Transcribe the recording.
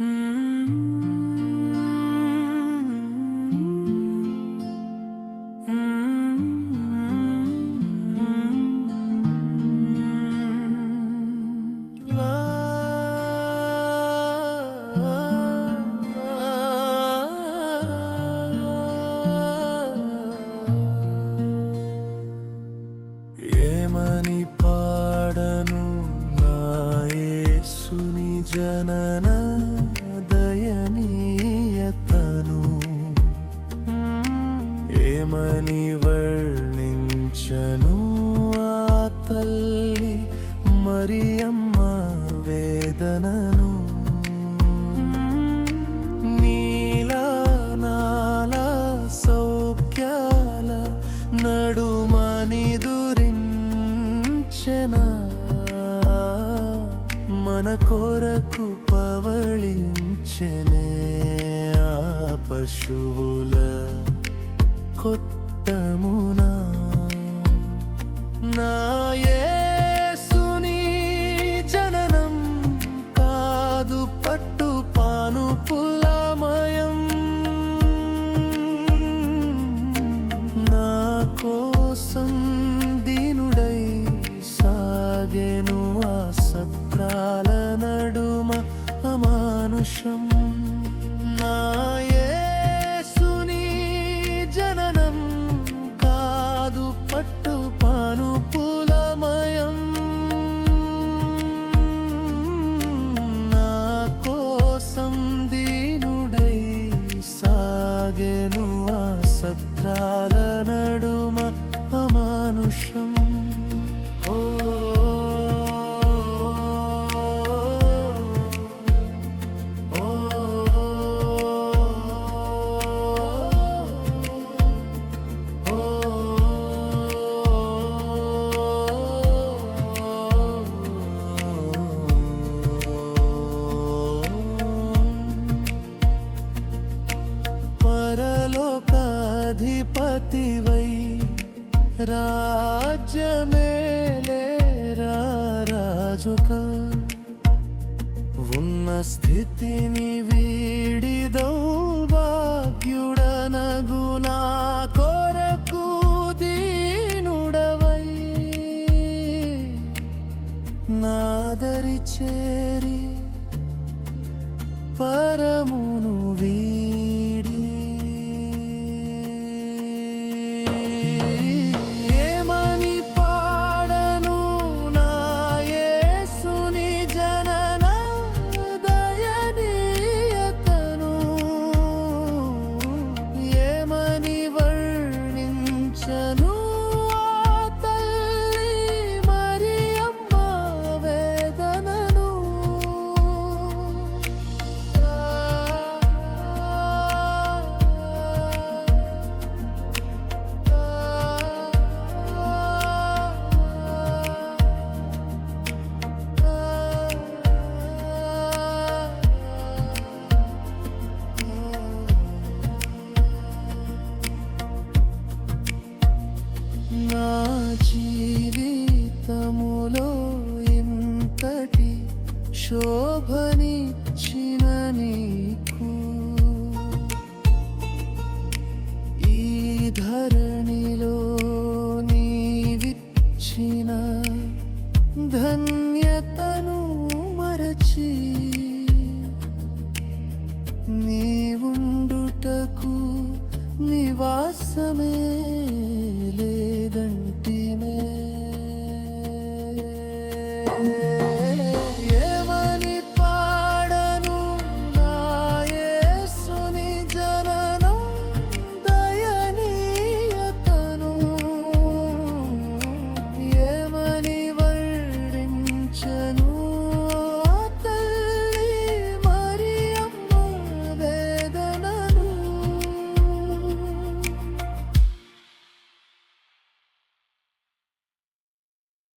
Mm-hmm. ప్రేమని వర్ణించను ఆ తల్లి మరియమ్మ వేదనను. నీలా నాలా సౌఖ్యాల నడుమని దురించెనా మన కొరకు పవళించనే ఆ పశువుల కొత్తమునా? నా యేసుని జననం కాదు పట్టు పాను పుల్లమయం నా కోసం దీనుడై సాగెను ఆ సత్రాల నడుమ అమానుషం. అధిపతివై రాజ్యమేలే రాజుక. ఉన్న స్థితిని వీడి దౌర్భాగ్యుడనగు నా కొరకు దీనుడవై. నాదరి చేరి పరమును సమేలే